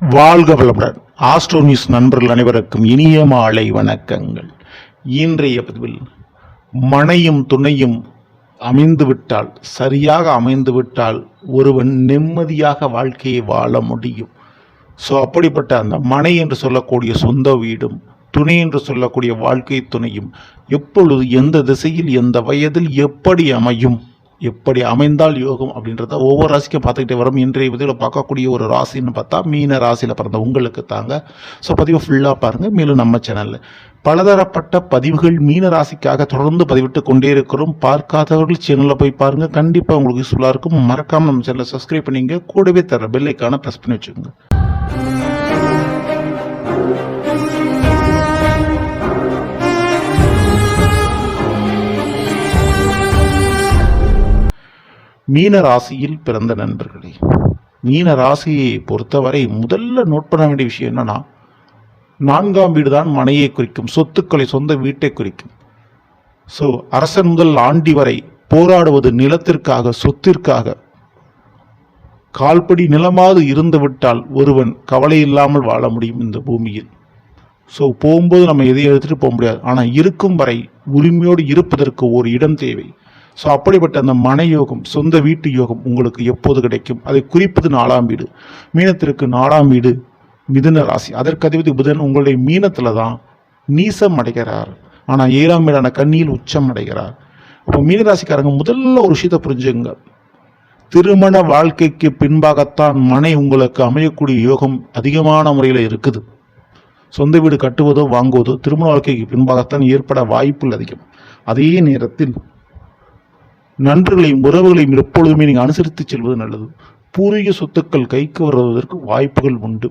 வாழ்க வளமுடன். Astro news நண்பர்கள் அனைவருக்கும் இனிய மாலை வணக்கங்கள். இன்றைய பதிவில் மனையும் துணையும் அமைந்துவிட்டால் சரியாக அமைந்துவிட்டால் ஒருவன் நிம்மதியாக வாழ்க்கையை வாழ முடியும். ஸோ அப்படிப்பட்ட அந்த மனை என்று சொல்லக்கூடிய சொந்த வீடும் துணை என்று சொல்லக்கூடிய வாழ்க்கை துணையும் எப்பொழுது எந்த திசையில் எந்த வயதில் எப்படி அமையும்? எப்படி அமைந்தால் யோகம் அப்படின்றத ஒவ்வொரு ராசிக்கும் பார்த்துக்கிட்டே வரும். இன்றைய பதிவில் பார்க்கக்கூடிய ஒரு ராசின்னு பார்த்தா மீன ராசியில் பிறந்த உங்களுக்கு தாங்க. ஸோ பதிவு ஃபுல்லாக பாருங்கள் மேலும் நம்ம சேனலில் பலதரப்பட்ட பதிவுகள் மீன ராசிக்காக தொடர்ந்து பதிவிட்டு கொண்டே இருக்கிறோம். பார்க்காதவர்கள் சேனலில் போய் பாருங்கள் கண்டிப்பாக உங்களுக்கு யூஸ்ஃபுல்லாக இருக்கும். மறக்காமல் நம்ம சேனலை சப்ஸ்கிரைப் பண்ணிங்க. கூடவே தர பெல்லைக்கான ப்ரெஸ் பண்ணி வச்சுக்கோங்க. மீன ராசியில் பிறந்த நண்பர்களே மீன ராசியை பொறுத்தவரை முதல்ல நோட் பண்ண வேண்டிய விஷயம் என்னன்னா நான்காம் வீடு தான் மனையை குறிக்கும் சொத்துக்களை சொந்த வீட்டை குறிக்கும். ஸோ அரசன் முதல் ஆண்டி வரை போராடுவது நிலத்திற்காக சொத்திற்காக. கால்படி நிலமாவது இருந்துவிட்டால் ஒருவன் கவலை இல்லாமல் வாழ முடியும் இந்த பூமியில். ஸோ போகும்போது நம்ம எதையும் எடுத்துகிட்டு போக முடியாது. ஆனால் இருக்கும் வரை உரிமையோடு இருப்பதற்கு ஒரு இடம் தேவை. ஸோ அப்படிப்பட்ட அந்த மன யோகம் சொந்த வீட்டு யோகம் உங்களுக்கு எப்போது கிடைக்கும்? அதை குறிப்பது நாலாம் வீடு. மீனத்திற்கு நாலாம் வீடு மிதுன ராசி. அதற்கு அதிபதி புதன் உங்களுடைய மீனத்தில் தான் நீசம் அடைகிறார். ஆனால் ஏழாம் வீடான கண்ணியில் உச்சம் அடைகிறார். அப்போ மீனராசிக்காரங்க முதல்ல ஒரு விஷயத்தை புரிஞ்சுங்க திருமண வாழ்க்கைக்கு பின்பாகத்தான் மனை உங்களுக்கு அமையக்கூடிய யோகம் அதிகமான முறையில் இருக்குது. சொந்த வீடு கட்டுவதோ வாங்குவதோ திருமண வாழ்க்கைக்கு பின்பாகத்தான் ஏற்பட வாய்ப்புகள் அதிகம். அதே நேரத்தில் நண்பர்களையும் உறவுகளையும் எப்பொழுதுமே நீங்கள் அனுசரித்து செல்வது நல்லது. பூர்வீக சொத்துக்கள் கைக்கு வருவதற்கு வாய்ப்புகள் உண்டு.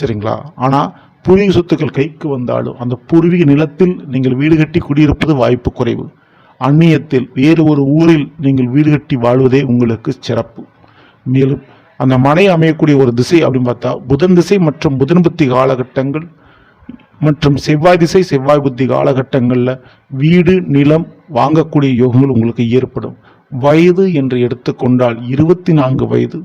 சரிங்களா? ஆனால் பூர்வீக சொத்துக்கள் கைக்கு வந்தாலும் அந்த பூர்வீக நிலத்தில் நீங்கள் வீடு கட்டி குடியிருப்பது வாய்ப்பு குறைவு. அந்நியத்தில் வேறு ஒரு ஊரில் நீங்கள் வீடு கட்டி வாழ்வதே உங்களுக்கு சிறப்பு. மேலும் அந்த மனை அமையக்கூடிய ஒரு திசை அப்படின்னு பார்த்தா புதன் திசை மற்றும் புதன்பத்தி காலகட்டங்கள் மற்றும் செவ்வாய் திசை செவ்வாய் புத்தி காலகட்டங்களில் வீடு நிலம் வாங்கக்கூடிய யோகங்கள் உங்களுக்கு ஏற்படும். வயது என்று எடுத்துக்கொண்டால் இருபத்தி நான்கு வயது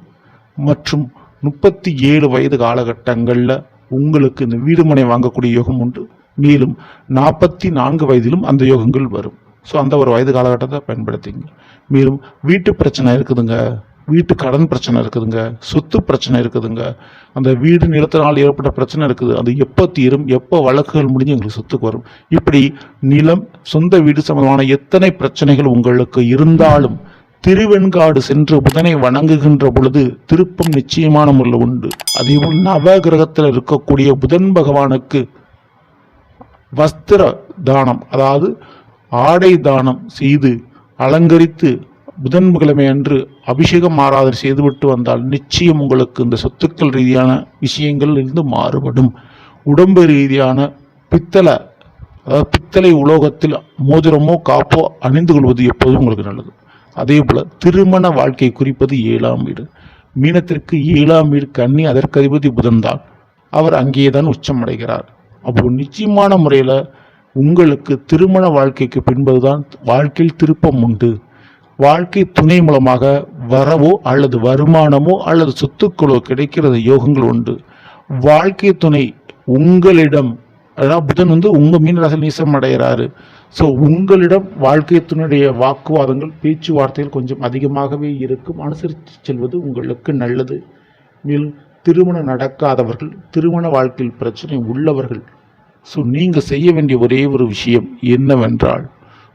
மற்றும் முப்பத்தி ஏழு வயது காலகட்டங்களில் உங்களுக்கு இந்த வீடு மனை வாங்கக்கூடிய யோகம் உண்டு. மேலும் நாற்பத்தி நான்கு வயதிலும் அந்த யோகங்கள் வரும். ஸோ அந்த ஒரு வயது காலகட்டத்தை பயன்படுத்திங்க. மேலும் வீட்டு பிரச்சனை இருக்குதுங்க. வீட்டு கடன் பிரச்சனை இருக்குதுங்க சொத்து பிரச்சனை இருக்குதுங்க. அந்த வீடு நிலத்தினால் ஏற்பட்ட பிரச்சனை இருக்குது. அது எப்போ தீரும் எப்போ வழக்குகள் முடிஞ்சு எங்களுக்கு சொத்துக்கு வரும். இப்படி நிலம் சொந்த வீடு சம்பந்தமான எத்தனை பிரச்சனைகள் உங்களுக்கு இருந்தாலும் திருவெண்காடு சென்று புதனை வணங்குகின்ற பொழுது திருப்பம் நிச்சயமான முறையில் உண்டு. அதேபோல் நவ கிரகத்தில் இருக்கக்கூடிய புதன் பகவானுக்கு வஸ்திர தானம் அதாவது ஆடை தானம் செய்து அலங்கரித்து புதன்கிழமை அன்று அபிஷேகம் ஆராதனை செய்துவிட்டு வந்தால் நிச்சயம் உங்களுக்கு இந்த சொத்துக்கள் ரீதியான விஷயங்கள் இருந்து மாறுபடும். உடம்பு ரீதியான பித்தளை அதாவது பித்தளை உலோகத்தில் மோதிரமோ காப்போ அணிந்து கொள்வது எப்போதும் உங்களுக்கு நல்லது. அதே போல் திருமண வாழ்க்கை குறிப்பது ஏழாம் வீடு. மீனத்திற்கு ஏழாம் வீடு கண்ணி அதற்கு அதிபதி புதன்தான் அவர் அங்கேயே தான் உச்சம் அடைகிறார் அப்போ நிச்சயமான முறையில் உங்களுக்கு திருமண வாழ்க்கைக்கு பின்பதுதான் வாழ்க்கையில் திருப்பம் உண்டு. வாழ்க்கை துணை மூலமாக வரவோ அல்லது வருமானமோ அல்லது சொத்துக்களோ கிடைக்கிறது யோகங்கள் உண்டு. வாழ்க்கை துணை உங்களிடம் அதாவது புதன் வந்து உங்கள் மீனராசியில் நீசம் அடைகிறாரு. ஸோ உங்களிடம் வாழ்க்கை துணையுடைய வாக்குவாதங்கள் பேச்சுவார்த்தைகள் கொஞ்சம் அதிகமாகவே இருக்கும். அனுசரித்து செல்வது உங்களுக்கு நல்லது. மேலும் திருமணம் நடக்காதவர்கள் திருமண வாழ்க்கையில் பிரச்சனை உள்ளவர்கள். ஸோ நீங்கள் செய்ய வேண்டிய ஒரே ஒரு விஷயம் என்னவென்றால்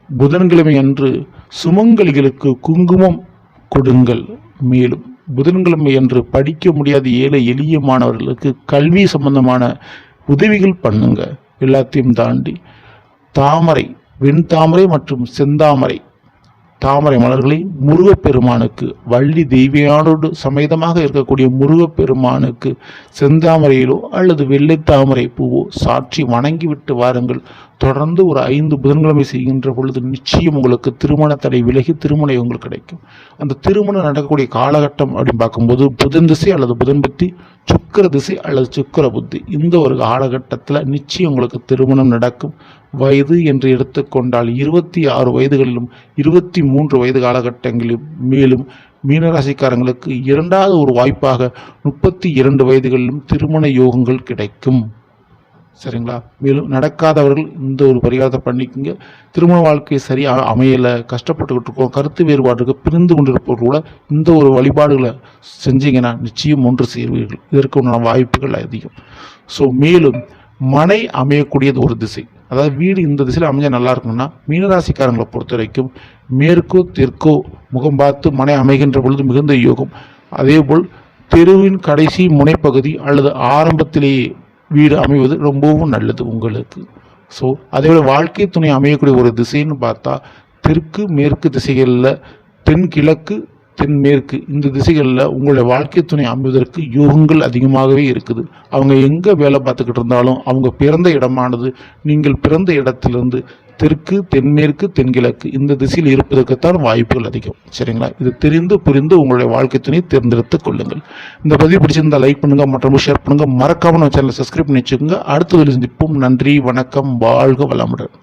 புதன்கிழமை அன்று சுமங்கலிகளுக்கு குங்குமம் கொடுங்கள். மேலும் புதன்கிழமை அன்று படிக்க முடியாத ஏழை எளிய மாணவர்களுக்கு கல்வி சம்பந்தமான உதவிகள் பண்ணுங்க. எல்லாத்தையும் தாண்டி தாமரை வெண்தாமரை மற்றும் செந்தாமரை தாமரை மலர்களை முருகப்பெருமானுக்கு வள்ளி தெய்வியானோடு சமேதமாக இருக்கக்கூடிய முருகப்பெருமானுக்கு செந்தாமரையிலோ அல்லது வெள்ளை தாமரை பூவோ சாற்றி வணங்கிவிட்டு வாருங்கள். தொடர்ந்து ஒரு ஐந்து புதன்கிழமை செய்கின்ற பொழுது நிச்சயம் உங்களுக்கு திருமண தடை விலகி திருமணம் உங்களுக்கு கிடைக்கும். அந்த திருமணம் நடக்கக்கூடிய காலகட்டம் அப்படின்னு பார்க்கும்போது புதன் திசை அல்லது புதன் புத்தி சுக்கர திசை அல்லது சுக்கர புத்தி. இந்த ஒரு காலகட்டத்தில் நிச்சயம் உங்களுக்கு திருமணம் நடக்கும். வயது என்று எடுத்துக்கொண்டால் இருபத்தி ஆறு வயதுகளிலும் இருபத்தி மூன்று வயது காலகட்டங்களிலும் மேலும் மீனராசிக்காரங்களுக்கு இரண்டாவது ஒரு வாய்ப்பாக முப்பத்தி இரண்டு வயதுகளிலும் திருமண யோகங்கள் கிடைக்கும். சரிங்களா? மேலும் நடக்காதவர்கள் இந்த ஒரு பரிகாரத்தை பண்ணிக்கோங்க. திருமண வாழ்க்கை சரியாக அமையலை கஷ்டப்பட்டுக்கிட்டு இருக்கோம் கருத்து வேறுபாடுக்கு பிரிந்து கொண்டிருப்பவர்கள் கூட இந்த ஒரு வழிபாடுகளை செஞ்சீங்கன்னா நிச்சயம் ஒன்று சேர்வீர்கள். இதற்கு உண்டான வாய்ப்புகள் அதிகம். ஸோ மேலும் மனை அமையக்கூடியது ஒரு திசை. அதாவது வீடு இந்த திசையில் அமைஞ்சால் நல்லா இருக்கும்னா மீனராசிக்காரங்களை பொறுத்த வரைக்கும் மேற்கோ தெற்கோ முகம் பார்த்து மனை அமைகின்ற பொழுது மிகுந்த யோகம். அதேபோல் தெருவின் கடைசி முனைப்பகுதி அல்லது ஆரம்பத்திலேயே வீடு அமைவது ரொம்பவும் நல்லது உங்களுக்கு. ஸோ அதேபோல வாழ்க்கை துணை அமையக்கூடிய ஒரு திசைன்னு பார்த்தா தெற்கு மேற்கு திசைகளில் தென்கிழக்கு தென்மேற்கு இந்த திசைகளில் உங்களுடைய வாழ்க்கை துணை அமைவதற்கு யோகங்கள் அதிகமாகவே இருக்குது. அவங்க எங்கே வேலை பார்த்துக்கிட்டு இருந்தாலும் அவங்க பிறந்த இடமானது நீங்கள் பிறந்த இடத்திலிருந்து தெற்கு தென்மேற்கு தென்கிழக்கு இந்த திசையில் இருப்பதற்குத்தான் வாய்ப்புகள் அதிகம். சரிங்களா? இது தெரிந்து புரிந்து உங்களுடைய வாழ்க்கை துணை தேர்ந்தெடுத்துக் கொள்ளுங்கள். இந்த பதிவு பிடிச்சிருந்தா லைக் பண்ணுங்க மற்றும் ஷேர் பண்ணுங்க. மறக்காம நம்ம சேனலை சப்ஸ்கிரைப் பண்ணி வச்சுக்கோங்க. அடுத்த சந்திப்போம். நன்றி வணக்கம் வாழ்க வளமுடன்.